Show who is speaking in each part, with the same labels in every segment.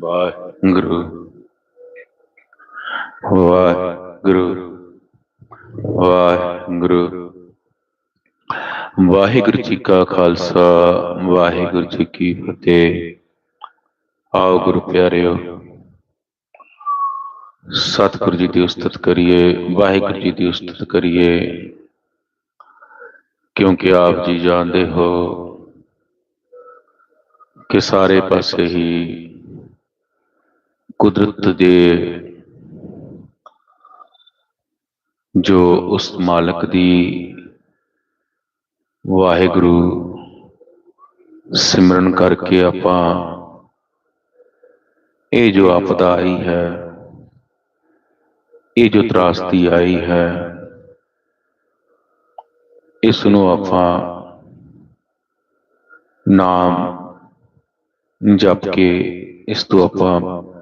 Speaker 1: ਵਾਹਿਗੁਰੂ। ਵਾਹਿਗੁਰੂ। ਵਾਹਿਗੁਰੂ। ਵਾਹਿਗੁਰੂ ਜੀ ਕਾ ਖਾਲਸਾ, ਵਾਹਿਗੁਰੂ ਜੀ ਕੀ ਫਤਿਹ। ਆਓ ਗੁਰੂ ਪਿਆਰਿਓ, ਸਤਿਗੁਰੂ ਜੀ ਦੀ ਉਸਤਤ ਕਰੀਏ, ਵਾਹਿਗੁਰੂ ਜੀ ਦੀ ਉਸਤਤ ਕਰੀਏ। ਕਿਉਂਕਿ ਆਪ ਜੀ ਜਾਣਦੇ ਹੋ ਕਿ ਸਾਰੇ ਪਾਸੇ ਹੀ ਕੁਦਰਤ ਦੇ ਜੋ ਉਸ ਮਾਲਕ ਦੀ ਵਾਹਿਗੁਰੂ ਸਿਮਰਨ ਕਰਕੇ ਆਪਾਂ ਇਹ ਜੋ ਆਪਦਾ ਆਈ ਹੈ ਇਹ ਜੋ ਤਰਾਸਦੀ ਆਈ ਹੈ ਇਸ ਨੂੰ ਆਪਾਂ ਨਾਮ ਜਪ ਕੇ ਇਸ ਤੋਂ ਆਪਾਂ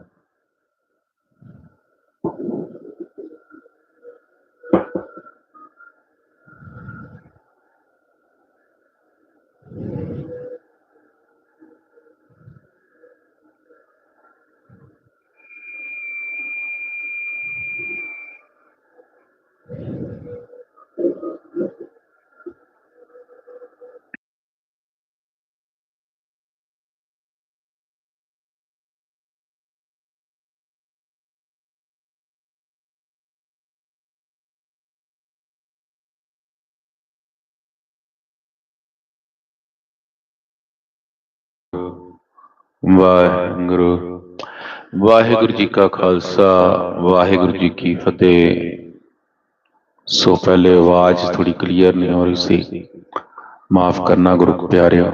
Speaker 1: ਵਾਹਿਗੁਰੂ। ਵਾਹਿਗੁਰੂ ਜੀ ਕਾ ਖਾਲਸਾ, ਵਾਹਿਗੁਰੂ ਜੀ ਕੀ ਫਤਿਹ। ਸੋ ਪਹਿਲੇ ਆਵਾਜ਼ ਥੋੜੀ ਕਲੀਅਰ ਨਹੀਂ ਹੋ ਰਹੀ ਸੀ। ਮਾਫ ਕਰਨਾ ਗੁਰੂ ਪਿਆਰਿਓ।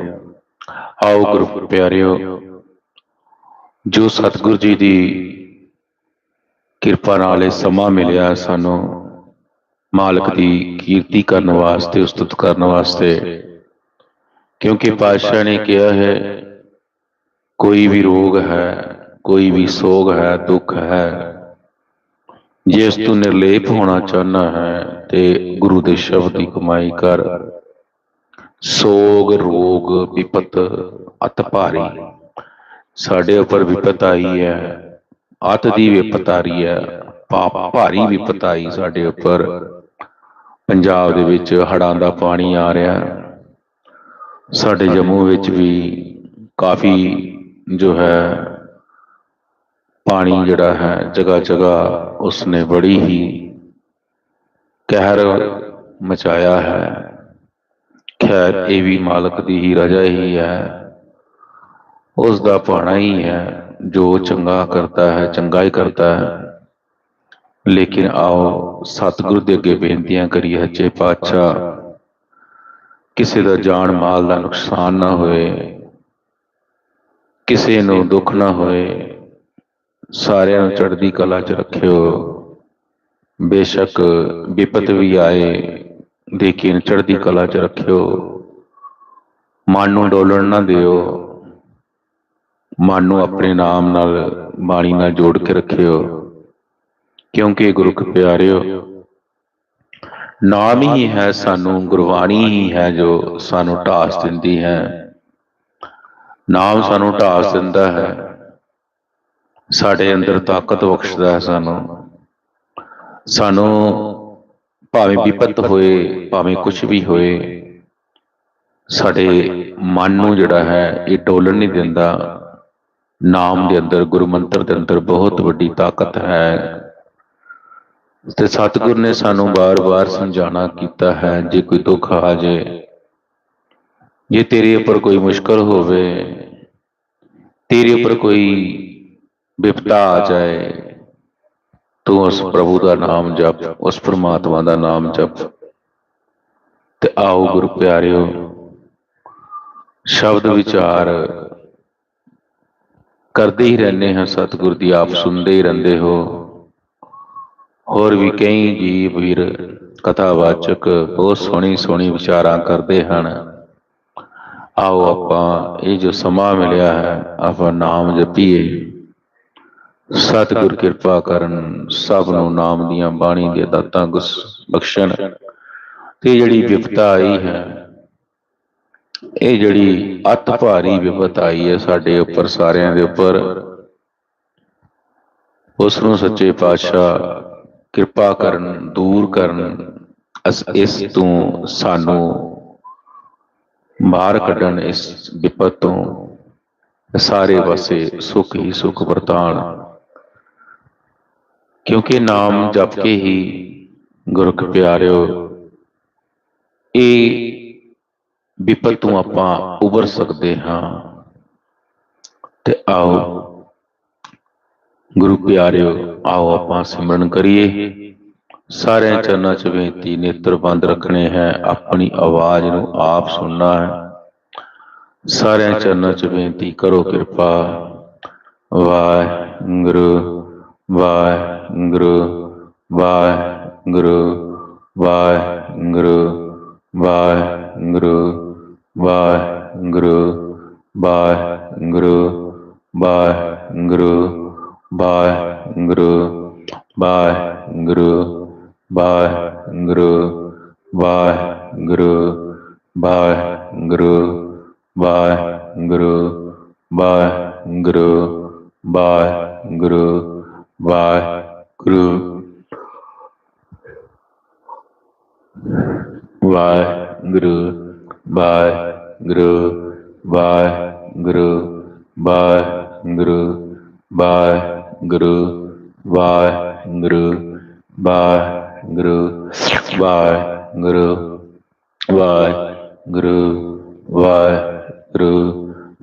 Speaker 1: ਆਓ ਗੁਰੂ ਪਿਆਰਿਓ, ਜੋ ਸਤਿਗੁਰੂ ਜੀ ਦੀ ਕਿਰਪਾ ਨਾਲ ਇਹ ਸਮਾਂ ਮਿਲਿਆ ਸਾਨੂੰ, ਮਾਲਕ ਦੀ ਕੀਰਤੀ ਕਰਨ ਵਾਸਤੇ, ਉਸਤਤ ਕਰਨ ਵਾਸਤੇ। ਕਿਉਂਕਿ ਪਾਤਸ਼ਾਹ ਨੇ ਕਿਹਾ ਹੈ ਕੋਈ ਵੀ ਰੋਗ ਹੈ, ਕੋਈ ਵੀ ਸੋਗ ਹੈ, ਦੁੱਖ ਹੈ ਜੇ ਇਸ ਤੋਂ ਨਿਰਲੇਪ ਹੋਣਾ ਚਾਹਨਾ ਹੈ ਤੇ ਗੁਰੂ ਦੇ ਸ਼ਬਦ ਦੀ ਕਮਾਈ ਕਰ। ਸੋਗ, ਰੋਗ, ਵਿਪਤ, ਅਤ ਭਾਰੀ। ਸਾਡੇ ਉੱਪਰ ਵਿਪਤ ਆਈ ਹੈ, ਅਤ ਦੀ ਵਿਪਤ ਆ ਰਹੀ ਹੈ, ਪਾਪ ਭਾਰੀ ਵਿਪਤ ਆਈ ਸਾਡੇ ਉੱਪਰ। ਪੰਜਾਬ ਦੇ ਵਿੱਚ ਹੜਾਂ ਦਾ ਪਾਣੀ ਆ ਰਿਹਾ। ਸਾਡੇ ਜੰਮੂ ਵਿੱਚ ਵੀ ਕਾਫੀ ਜੋ ਹੈ ਪਾਣੀ ਜਿਹੜਾ ਹੈ ਜਗ੍ਹਾ ਜਗ੍ਹਾ ਉਸਨੇ ਬੜੀ ਹੀ ਕਹਿਰ ਮਚਾਇਆ ਹੈ। ਖੈਰ ਇਹ ਵੀ ਮਾਲਕ ਦੀ ਹੀ ਰਜਾ ਹੀ ਹੈ। ਉਸ ਦਾ ਪਾਣਾ ਹੀ ਹੈ ਜੋ ਚੰਗਾ ਕਰਦਾ ਹੈ ਚੰਗਾ ਹੀ ਕਰਦਾ ਹੈ। ਲੇਕਿਨ ਆਓ ਸਤਿਗੁਰੂ ਦੇ ਅੱਗੇ ਬੇਨਤੀਆਂ ਕਰੀਏ ਹੱਚੇ ਪਾਤਸ਼ਾਹ। ਕਿਸੇ ਦਾ ਜਾਨ ਮਾਲ ਦਾ ਨੁਕਸਾਨ ਨਾ ਹੋਏ। ਕਿਸੇ ਨੂੰ ਦੁੱਖ ਨਾ ਹੋਏ ਸਾਰਿਆਂ ਨੂੰ ਚੜ੍ਹਦੀ ਕਲਾ 'ਚ ਰੱਖਿਓ। ਬੇਸ਼ੱਕ ਵਿਪਤ ਵੀ ਆਏ ਲੇਕਿਨ ਚੜ੍ਹਦੀ ਕਲਾ 'ਚ ਰੱਖਿਓ। ਮਨ ਨੂੰ ਡੋਲਣ ਨਾ ਦਿਓ। ਮਨ ਨੂੰ ਆਪਣੇ ਨਾਮ ਨਾਲ ਬਾਣੀ ਨਾਲ ਜੋੜ ਕੇ ਰੱਖਿਓ। ਕਿਉਂਕਿ ਗੁਰੂ ਕੇ ਪਿਆਰਿਓ ਨਾਮ ਹੀ ਹੈ ਸਾਨੂੰ ਗੁਰਬਾਣੀ ਹੀ ਹੈ ਜੋ ਸਾਨੂੰ ਢਾਸ ਦਿੰਦੀ ਹੈ। ਨਾਮ ਸਾਨੂੰ ਢਾਸ ਦਿੰਦਾ ਹੈ। ਸਾਡੇ ਅੰਦਰ ਤਾਕਤ ਬਖਸ਼ਦਾ ਹੈ ਸਾਨੂੰ। ਸਾਨੂੰ ਭਾਵੇਂ ਵਿਪਤ ਹੋਏ ਭਾਵੇਂ ਕੁਝ ਵੀ ਹੋਏ। ਸਾਡੇ ਮਨ ਨੂੰ ਜਿਹੜਾ ਹੈ ਇਹ ਡੋਲਣ ਨਹੀਂ ਦਿੰਦਾ। ਨਾਮ ਦੇ ਅੰਦਰ ਗੁਰੂ ਮੰਤਰ ਦੇ ਅੰਦਰ ਬਹੁਤ ਵੱਡੀ ਤਾਕਤ ਹੈ। ਤੇ ਸਤਿਗੁਰ ਨੇ ਸਾਨੂੰ ਬਾਰ-ਬਾਰ ਸਮਝਾਣਾ ਕੀਤਾ ਹੈ ਜੇ ਕੋਈ ਦੁੱਖ ਆ ਜਾਏ ਜੇ ਤੇਰੇ ਉੱਪਰ ਕੋਈ ਮੁਸ਼ਕਲ ਹੋਵੇ, ਤੇਰੇ ਉੱਪਰ ਕੋਈ ਵਿਪਤਾ ਆ ਜਾਏ, ਤੂੰ ਉਸ ਪ੍ਰਭੂ ਦਾ ਨਾਮ ਜਪ, ਉਸ ਪਰਮਾਤਮਾ ਦਾ ਨਾਮ ਜਪ। ਤੇ ਆਓ ਗੁਰੂ ਪਿਆਰਿਓ, ਸ਼ਬਦ ਵਿਚਾਰ ਕਰਦੇ ਹੀ ਰਹਿੰਦੇ ਹਾਂ, ਸਤਿਗੁਰ ਦੀ ਆਪ ਸੁਣਦੇ ਹੀ ਰਹਿੰਦੇ ਹੋ। ਹੋਰ ਵੀ ਕਈ ਜੀਵ ਵੀਰ ਕਥਾਵਾਚਕ ਬਹੁਤ ਸੋਹਣੀ ਸੋਹਣੀ ਵਿਚਾਰਾਂ ਕਰਦੇ ਹਨ। ਆਓ ਆਪਾਂ ਇਹ ਜੋ ਸਮਾਂ ਮਿਲਿਆ ਹੈ, ਆਪਾਂ ਨਾਮ ਜਪੀਏ। ਸਤਿਗੁਰ ਕਿਰਪਾ ਕਰਨ ਸਭ ਨੂੰ ਨਾਮ ਦੀਆਂ ਬਾਣੀ ਦੇ ਦਾਤਾਂ ਗੁਸ ਬਖਸ਼ਣ। ਤੇ ਜਿਹੜੀ ਵਿਪਤਾ ਆਈ ਹੈ, ਇਹ ਜਿਹੜੀ ਅਤ ਭਾਰੀ ਵਿਪਤ ਆਈ ਹੈ ਸਾਡੇ ਉੱਪਰ, ਸਾਰਿਆਂ ਦੇ ਉੱਪਰ, ਉਸ ਨੂੰ ਸੱਚੇ ਪਾਤਸ਼ਾਹ ਕਿਰਪਾ ਕਰਨ, ਦੂਰ ਕਰਨ, ਅਸ ਇਸ ਤੋਂ ਸਾਨੂੰ ਬਾਹਰ ਕੱਢਣ ਇਸ ਵਿਪਤ ਤੋਂ ਸਾਰੇ ਪਾਸੇ ਸੁਖ ਹੀ ਸੁਖ ਵਰਤਾਨ ਕਿਉਂਕਿ ਨਾਮ ਜਪ ਕੇ ਹੀ ਗੁਰਖ ਪਿਆਰਿਓ, ਇਹ ਵਿਪਤ ਤੋਂ ਆਪਾਂ ਉਬਰ ਸਕਦੇ ਹਾਂ। ਤੇ ਆਓ ਗੁਰੂ ਪਿਆਰਿਓ, ਆਓ ਆਪਾਂ ਸਿਮਰਨ ਕਰੀਏ। ਸਾਰਿਆਂ ਚਰਨਾਂ 'ਚ ਬੇਨਤੀ ਨੇਤਰ ਬੰਦ ਰੱਖਣੇ ਹੈ ਆਪਣੀ ਆਵਾਜ਼ ਨੂੰ ਆਪ ਸੁਣਨਾ ਹੈ। ਸਾਰਿਆਂ ਚਰਨਾਂ 'ਚ ਬੇਨਤੀ ਕਰੋ ਕਿਰਪਾ। Waheguru Waheguru Waheguru Waheguru.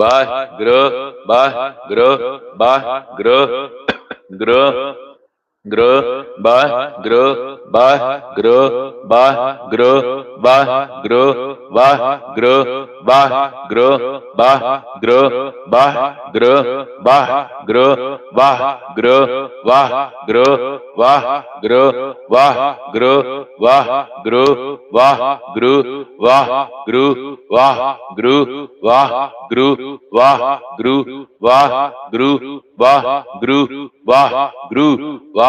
Speaker 1: bar, gra, ba, gra, ba, gra, gra, ਗੁਰੂ ਗੁਰੂ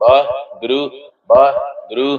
Speaker 1: ਵਾਹਿਗੁਰੂ ਵਾਹਿਗੁਰੂ।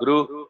Speaker 1: Guru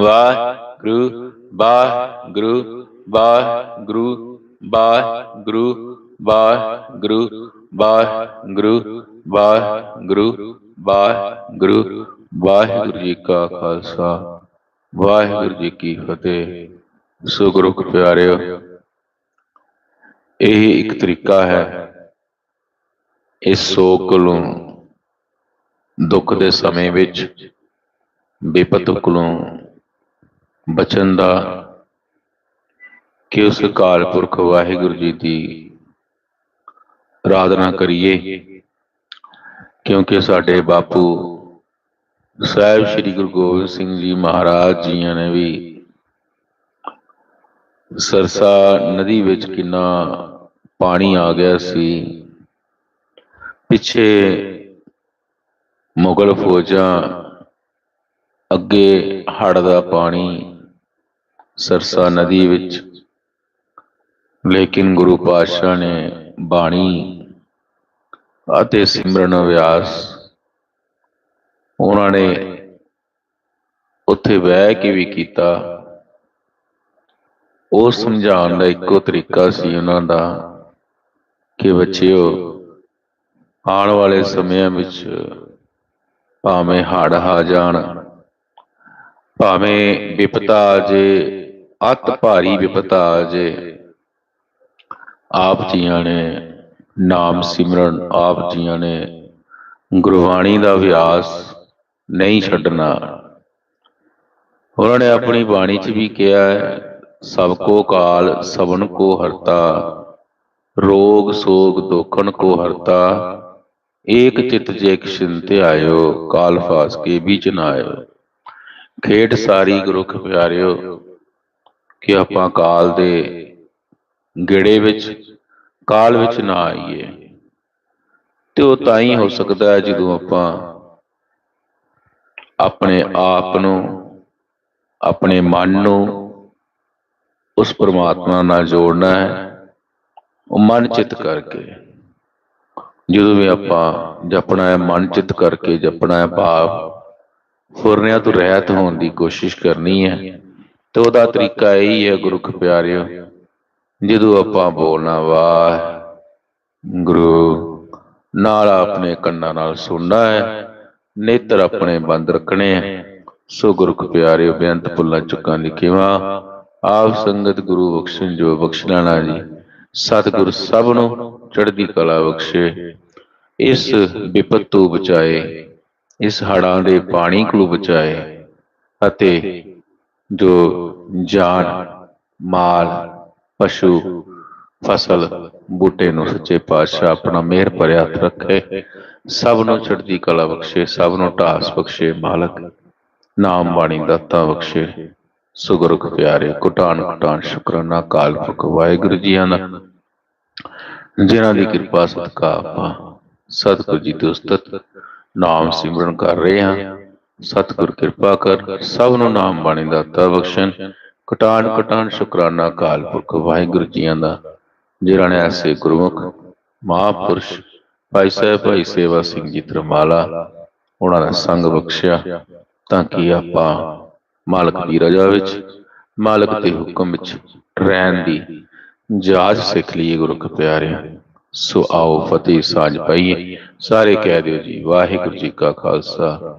Speaker 1: ਵਾਹਿਗੁਰੂ ਵਾਹਿਗੁਰੂ ਵਾਹਿਗੁਰੂ ਵਾਹਿਗੁਰੂ ਵਾਹਿਗੁਰੂ ਵਾਹਿਗੁਰੂ ਵਾਹਿਗੁਰੂ ਵਾਹਿਗੁਰੂ ਵਾਹਿਗੁਰੂ ਜੀ ਕਾ ਖਾਲਸਾ, ਵਾਹਿਗੁਰੂ ਜੀ ਕੀ ਫਤਿਹ। ਸੋ ਗੁਰੂ ਕੋ ਪਿਆਰਿਓ, ਇਹ ਇੱਕ ਤਰੀਕਾ ਹੈ ਇਸ ਸੋਗ ਕੋਲੋਂ, ਦੁੱਖ ਦੇ ਸਮੇਂ ਵਿੱਚ ਬੇਪਤ ਕੋਲੋਂ ਬਚਨ ਦਾ ਕਿ ਉਸ ਅਕਾਲ ਪੁਰਖ ਵਾਹਿਗੁਰੂ ਜੀ ਦੀ ਆਰਾਧਨਾ ਕਰੀਏ, ਕਿਉਂਕਿ ਸਾਡੇ ਬਾਪੂ ਸਾਹਿਬ ਸ੍ਰੀ ਗੁਰੂ ਗੋਬਿੰਦ ਸਿੰਘ ਜੀ ਮਹਾਰਾਜ ਜੀਆਂ ਨੇ ਵੀ ਸਰਸਾ ਨਦੀ ਵਿੱਚ ਕਿੰਨਾ ਪਾਣੀ ਆ ਗਿਆ ਸੀ। ਪਿੱਛੇ ਮੁਗਲ ਫੌਜਾਂ ਅੱਗੇ ਹੜ੍ਹ ਦਾ ਪਾਣੀ ਸਰਸਾ ਨਦੀ ਵਿੱਚ। ਲੇਕਿਨ ਗੁਰੂ ਪਾਤਸ਼ਾਹ ਨੇ ਬਾਣੀ ਅਤੇ ਸਿਮਰਨ ਅਭਿਆਸ ਉਹਨਾਂ ਨੇ ਉੱਥੇ ਬਹਿ ਕੇ ਵੀ ਕੀਤਾ। ਉਹ ਸਮਝਾਉਣ ਦਾ ਇੱਕੋ ਤਰੀਕਾ ਸੀ ਉਹਨਾਂ ਦਾ ਕਿ ਬੱਚਿਓ, ਆਉਣ ਵਾਲੇ ਸਮਿਆਂ ਵਿੱਚ ਭਾਵੇਂ ਹੜ੍ਹ ਆ ਜਾਣ, ਭਾਵੇਂ ਵਿਪਤਾ ਆ ਜੇ ਅਤ ਭਾਰੀ ਵਿਪਤਾ ਜੇ ਆਪ ਜੀਆਂ ਨੇ ਨਾਮ ਸਿਮਰਨ ਆਪ ਜੀਆਂ ਨੇ ਗੁਰਬਾਣੀ ਦਾ ਅਭਿਆਸ ਨਹੀਂ ਛੱਡਣਾ। ਉਹਨਾਂ ਨੇ ਆਪਣੀ ਬਾਣੀ 'ਚ ਵੀ ਕਿਹਾ ਹੈ ਸਭ ਕੋ ਕਾਲ ਸਭਨ ਕੋ ਹਰਤਾ। ਰੋਗ ਸੋਗ ਦੋਖਨ ਕੋ ਹਰਤਾ। ਏਕ ਚਿਤ ਜੇ ਕਿਸ਼ਨ ਧਿਆਇਓ ਕਾਲ ਫਾਸ ਕੇ ਵਿਚ ਨਾ ਆਇਓ। ਖੇਡ ਸਾਰੀ ਗੁਰੁਖ ਪਿਆਰਿਓ। ਕਿ ਆਪਾਂ ਕਾਲ ਦੇ ਗੇੜੇ ਵਿੱਚ, ਕਾਲ ਵਿੱਚ ਨਾ ਆਈਏ। ਤੇ ਉਹ ਤਾਂ ਹੀ ਹੋ ਸਕਦਾ ਹੈ ਜਦੋਂ ਆਪਾਂ ਆਪਣੇ ਆਪ ਨੂੰ, ਆਪਣੇ ਮਨ ਨੂੰ ਉਸ ਪਰਮਾਤਮਾ ਨਾਲ ਜੋੜਨਾ ਹੈ, ਉਹ ਮਨ ਚਿੱਤ ਕਰਕੇ। ਜਦੋਂ ਵੀ ਆਪਾਂ ਜਪਣਾ ਹੈ, ਮਨ ਚਿੱਤ ਕਰਕੇ ਜਪਣਾ ਹੈ, ਭਾਵ ਫੁਰਨਿਆਂ ਤੋਂ ਰਹਿਤ ਹੋਣ ਦੀ ਕੋਸ਼ਿਸ਼ ਕਰਨੀ ਹੈ ਤੇ ਉਹਦਾ ਤਰੀਕਾ ਇਹੀ ਹੈ ਗੁਰੂ ਕੇ ਪਿਆਰਿਓ, ਜਦੋਂ ਆਪਾਂ ਬੋਲਣਾ, ਵਾਹ, ਗੁਰੂ, ਨਾਲ ਆਪਣੇ ਕੰਨਾਂ ਨਾਲ ਸੁਣਨਾ ਹੈ, ਨੇਤਰ ਆਪਣੇ ਬੰਦ ਰੱਖਣੇ ਹੈ। ਸੋ ਗੁਰੂ ਪਿਆਰਿਓ, ਬੇਅੰਤ ਪੁੱਲਾਂ ਚੁੱਕਾਂ ਲਿਖੇਵਾ ਆਪ ਸੰਗਤ ਗੁਰੂ ਬਖਸ਼ਣ ਜੋ ਬਖਸ਼ਣਾ ਨਾ ਜੀ, ਸਤਿਗੁਰ ਸਭ ਨੂੰ ਚੜ੍ਹਦੀ ਕਲਾ ਬਖਸ਼ੇ। ਇਸ ਵਿਪਤ ਤੋਂ ਬਚਾਏ, ਇਸ ਹੜਾਂ ਦੇ ਪਾਣੀ ਕੋਲੋਂ ਬਚਾਏ, ਅਤੇ ਜੋ ਜਾਨ, ਮਾਲ, ਪਸ਼ੂ, ਫਸਲ, ਬੂਟੇ ਨੂੰ ਸੱਚੇ ਪਾਤਸ਼ਾਹ ਆਪਣਾ ਮਿਹਰ ਭਰਿਆ ਹੱਥ ਰੱਖੇ, ਸਭ ਨੂੰ ਚੜ੍ਹਦੀ ਕਲਾ ਬਖਸ਼ੇ, ਸਭ ਨੂੰ ਢਾਸ ਬਖਸ਼ੇ, ਮਾਲਕ ਨਾਮ ਬਾਣੀ ਦਾਤਾ ਬਖਸ਼ੇ। ਸੁਗਰੁਖ ਪਿਆਰੇ ਕੁਟਾਨ ਕੁਟਾਨ ਸ਼ੁਕਰਾਨਾ ਕਾਲ ਪੁਰਖ, ਵਾਹਿਗੁਰੂ ਜੀਆਂ ਦਾ। ਜਿਨ੍ਹਾਂ ਦੀ ਕਿਰਪਾ ਸਦਕਾ ਆਪਾਂ ਸਤਿਗੁਰੂ ਜੀ ਦੇ ਉਸਤਤ ਨਾਮ ਸਿਮਰਨ ਕਰ ਰਹੇ ਹਾਂ। ਸਤਿਗੁਰ ਕਿਰਪਾ ਕਰ, ਸਭ ਨੂੰ ਨਾਮ ਬਾਣੀ ਦਾ ਤਾ ਬਖਸ਼ਣ। ਕਟਾਨ ਕਟਾਨ ਸ਼ੁਕਰਾਨਾ ਕਾਲ ਪੁਰਖ ਵਾਹਿਗੁਰੂ ਜੀਆਂ ਦਾ, ਜਿਨ੍ਹਾਂ ਨੇ ਐਸੇ ਗੁਰਮੁਖ, ਮਹਾਪੁਰਸ਼, ਭਾਈ ਸਾਹਿਬ, ਭਾਈ ਸੇਵਾ ਸਿੰਘ ਜੀ ਧਰਮਾਲਾ ਉਹਨਾਂ ਦਾ ਸੰਗ ਬਖਸ਼ਿਆ, ਤਾਂ ਕਿ ਆਪਾਂ ਮਾਲਕ ਦੀ ਰਜ਼ਾ ਵਿੱਚ, ਮਾਲਕ ਦੇ ਹੁਕਮ ਵਿੱਚ ਰਹਿਣ ਦੀ ਜਾਚ ਸਿੱਖ ਲਈਏ ਗੁਰੂ ਕੇ ਪਿਆਰਿਆਂ। ਸੋ ਆਓ ਫਤਿਹ ਸਾਂਝ ਪਾਈਏ। ਸਾਰੇ ਕਹਿ ਦਿਓ ਜੀ, ਵਾਹਿਗੁਰੂ ਜੀ ਕਾ ਖਾਲਸਾ।